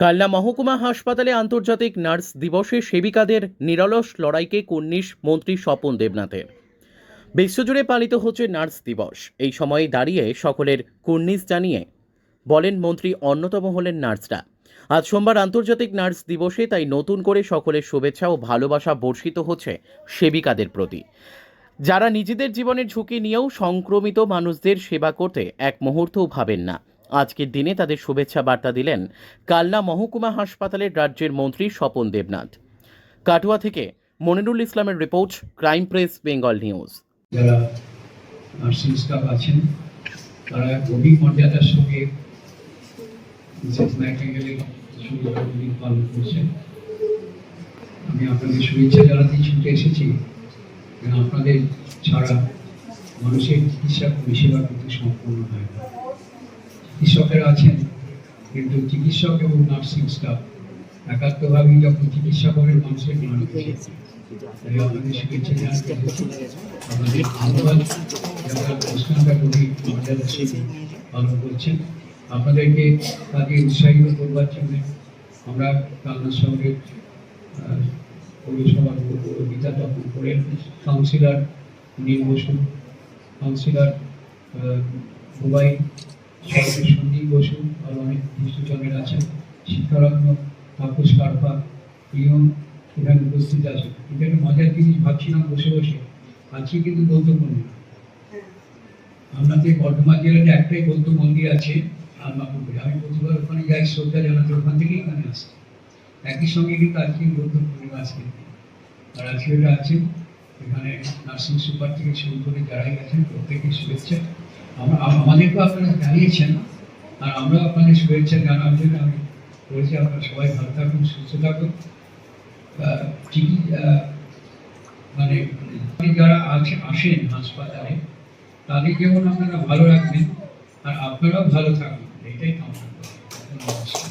কাল্লা মহকুমা হাসপাতালে আন্তর্জাতিক নার্স দিবসে সেবিকাদের নিরলস লড়াইকে কুর্নিশ মন্ত্রী স্বপন দেবনাথের। বিশ্বজুড়ে পালিত হচ্ছে নার্স দিবস। এই সময়ে দাঁড়িয়ে সকলের কুর্নিশ জানিয়ে বলেন মন্ত্রী অন্যতম হলেন নার্সরা। আজ সোমবার আন্তর্জাতিক নার্স দিবসে তাই নতুন করে সকলের শুভেচ্ছা ও ভালোবাসা বর্ষিত হচ্ছে সেবিকাদের প্রতি। যারা নিজেদের জীবনের ঝুঁকি নিয়েও সংক্রমিত মানুষদের সেবা করতে এক মুহূর্তও ভাবেন না। আজকের দিনে তাদের শুভেচ্ছা বার্তা দিলেন কালনা মহকুমা হাসপাতালের রাজ্যের মন্ত্রী স্বপন দেবনাথ। কাটুয়া থেকে মনিরুল ইসলামের report, crime press, Bengal news. আমি আপনাদের শুভেচ্ছা জানাতে ছুটে এসেছি আপনাদের ছাড়া মানুষের চিকিৎসা পরিষেবা কিন্তু সম্পূর্ণ হয় না। চিকিৎসকেরা আছেন, কিন্তু চিকিৎসক এবং নার্সিং স্টাফ একাত্মভাবেই যখন চিকিৎসা করেন, মানুষের প্রাণ আপনাদের শুভেচ্ছা জানাতে আমাদের ধন্যবাদ যারা অনুষ্ঠানটা খুবই মর্যাদার সাথে পালন করছেন, আপনাদেরকে কাজে উৎসাহিত করবার জন্য আমরা কালনা শহরের পৌরসভার পৌরপিতা তখন করেন কাউন্সিলর নীল বসু কাউন্সিলর দুবাই সরকারের সন্দীপ বসু আর অনেক বিশিষ্টজনের আছেন। শিক্ষারত্ন তাপস কারপা প্রিয়ম এখানে উপস্থিত আছে এটা একটা মজার জিনিস ভাবছিলাম বসে বসে আজকে কিন্তু বৌদ্ধ মন্দির আপনাদের বর্ধমান জেলাতে একটাই বৌদ্ধ মন্দির আছে আলমাপুরে আমি প্রতিবার ওখানে যাই শ্রদ্ধা জানাতে ওখান থেকেই এখানে আসি। একই সঙ্গে কিন্তু আজকে বৌদ্ধ পূর্ণিমা আজকে আর আজকে এটা আছে এখানে নার্সিং সুপার থেকে শুরু করে যারাই আছেন প্রত্যেককে শুভেচ্ছা। আমরা আম- আমাদেরকেও আপনারা জানিয়েছেন, আর আমরাও আপনাদের শুভেচ্ছা জানার জন্য আমি বলেছি, আপনারা সবাই ভালো থাকুন, সুস্থ থাকুন। ঠিকই মানে যারা আছে, আসেন হাসপাতালে তাদের যেমন আপনারা ভালো রাখবেন, আর আপনারাও ভালো থাকবেন এটাই কামনা করি।